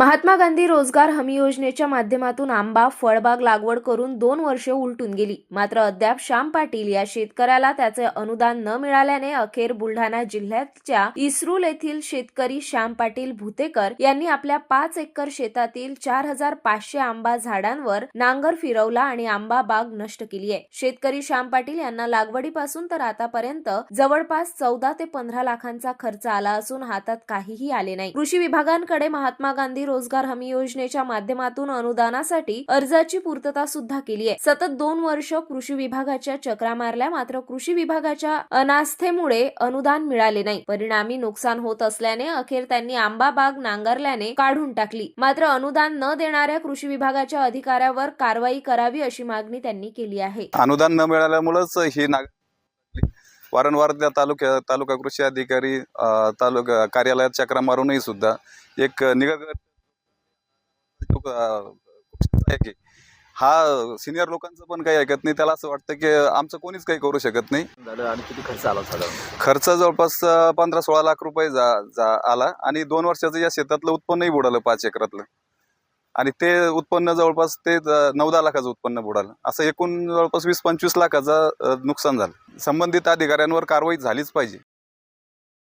महात्मा गांधी रोजगार हमी योजनेच्या माध्यमातून आंबा फळबाग लागवड करून दोन वर्षे उलटून गेली. मात्र अद्याप श्याम पाटील या शेतकऱ्याला त्याचे अनुदान न मिळाल्याने अखेर बुलढाणा जिल्ह्याच्या इस्रुल येथील शेतकरी श्याम पाटील भुतेकर यांनी आपल्या पाच एकर शेतातील चार हजार पाचशे आंबा झाडांवर नांगर फिरवला आणि आंबा बाग नष्ट केली आहे. शेतकरी श्याम पाटील यांना लागवडीपासून तर आतापर्यंत जवळपास चौदा ते पंधरा लाखांचा खर्च आला असून हातात काहीही आले नाही. कृषी विभागांकडे महात्मा गांधी रोजगार हमी योजनेच्या माध्यमातून अनुदानासाठी अर्जाची पूर्तता सुद्धा केली आहे. सतत दोन वर्ष कृषी विभागाच्या चक्रा मारल्या मात्र कृषी विभागाच्या अनास्थेमुळे अनुदान मिळाले नाही. परिणामी नुकसान होत असल्याने अखेर त्यांनी आंबा बाग नांगरल्याने काढून टाकली. मात्र अनुदान न देणाऱ्या कृषी विभागाच्या अधिकाऱ्यावर कारवाई करावी अशी मागणी त्यांनी केली आहे. अनुदान न मिळाल्यामुळेच ही नाग वारंवार त्या तालुक्या तालुका कृषी अधिकारी तालुका कार्यालयात चक्रा मारूनही सुद्धा एक आहे की. हा सिनियर लोकांचं पण काही ऐकत नाही. त्याला असं वाटतं की आमचं कोणीच काही करू शकत नाही. झालं आणि किती खर्च आला साधारण? खर्च जवळपास पंधरा सोळा लाख रुपये जा जा आला. आणि दोन वर्षाचं या शेतातलं उत्पन्नही बुडालं पाच एकरातलं. आणि ते उत्पन्न जवळपास ते नऊ दहा लाखाचं उत्पन्न बुडालं. असं एकूण जवळपास वीस पंचवीस लाखाचं नुकसान झालं. संबंधित अधिकाऱ्यांवर कारवाई झालीच पाहिजे.